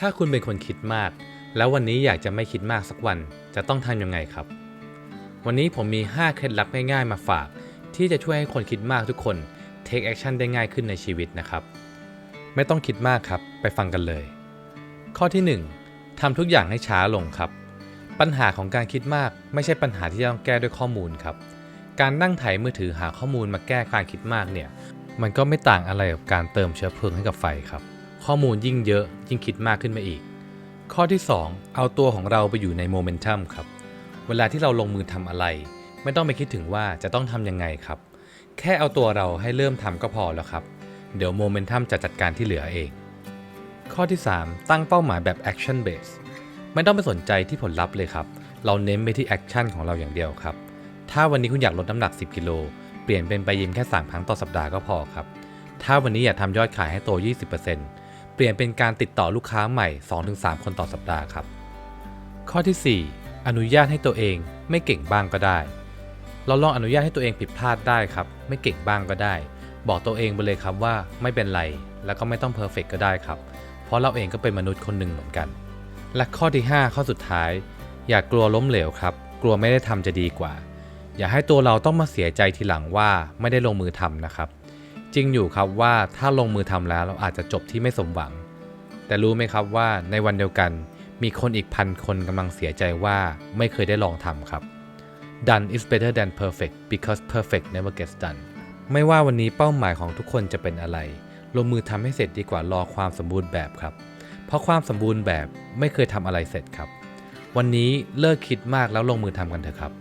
ถ้าคุณเป็นคนคิดมาก แล้ววันนี้อยากจะไม่คิดมากสักวัน จะต้องทำยังไงครับ วันนี้ผมมี 5 เคล็ดลับง่ายๆ มาฝาก ที่จะช่วยให้คนคิดมากทุกคน take action ได้ง่ายขึ้นในชีวิตนะครับ ไม่ต้องคิดมากครับ ไปฟังกันเลย ข้อที่ 1ทำทุกอย่างให้ช้าลงครับ ปัญหาของการคิดมากไม่ใช่ปัญหาที่ต้องแก้ด้วยข้อมูลครับ การนั่งไถมือถือหาข้อมูลมาแก้การคิดมากเนี่ย มันก็ไม่ต่างอะไรกับการเติมเชื้อเพลิงให้กับไฟครับ ข้อมูลยิ่งเยอะยิ่งคิดมากขึ้นมาอีก ข้อที่ 2 เอาตัวของเราไปอยู่ในโมเมนตัมครับ เวลาที่เราลงมือทำอะไร ไม่ต้องไปคิดถึงว่าจะต้องทำยังไงครับ แค่เอาตัวเราให้เริ่มทำก็พอแล้วครับ เดี๋ยวโมเมนตัมจะจัดการที่เหลือเอง ข้อที่ 3 ตั้งเป้าหมายแบบ action base ไม่ต้องไปสนใจที่ผลลัพธ์เลยครับ เราเน้นไปที่ action ของเราอย่างเดียวครับ ถ้าวันนี้คุณอยากลดน้ำหนัก 10 กิโล เปลี่ยนเป็นไปยิมแค่ 3 ครั้งต่อสัปดาห์ก็พอครับ ถ้าวันนี้อยากทำยอดขายให้โต 20% เปลี่ยนเป็นการติดต่อลูกค้าใหม่ 2-3 คนต่อสัปดาห์ครับ ข้อที่ 4 อนุญาตให้ตัวเองไม่เก่งบ้างก็ได้ เราลองอนุญาตให้ตัวเองผิดพลาดได้ครับ ไม่เก่งบ้างก็ได้ บอกตัวเองไปเลยครับว่าไม่เป็นไร แล้วก็ไม่ต้องเพอร์เฟกก็ได้ครับ เพราะเราเองก็เป็นมนุษย์คนหนึ่งเหมือนกัน และข้อที่ 5 ข้อสุดท้าย อย่ากกลัวล้มเหลวครับ กลัวไม่ได้ทำจะดีกว่า อย่าให้ตัวเราต้องมาเสียใจทีหลังว่าไม่ได้ลงมือทำนะครับ จริงอยู่ครับว่าถ้าลงมือทำแล้วเราอาจจะจบที่ไม่สมหวัง แต่รู้ไหมครับว่าในวันเดียวกันมีคนอีกพันคนกำลังเสียใจว่าไม่เคยได้ลองทำครับ done is better than perfect because perfect never gets done ไม่ว่าวันนี้เป้าหมายของทุกคนจะเป็นอะไร ลงมือทำให้เสร็จดีกว่ารอความสมบูรณ์แบบครับ เพราะความสมบูรณ์แบบไม่เคยทำอะไรเสร็จครับ วันนี้เลิกคิดมากแล้วลงมือทำกันเถอะครับ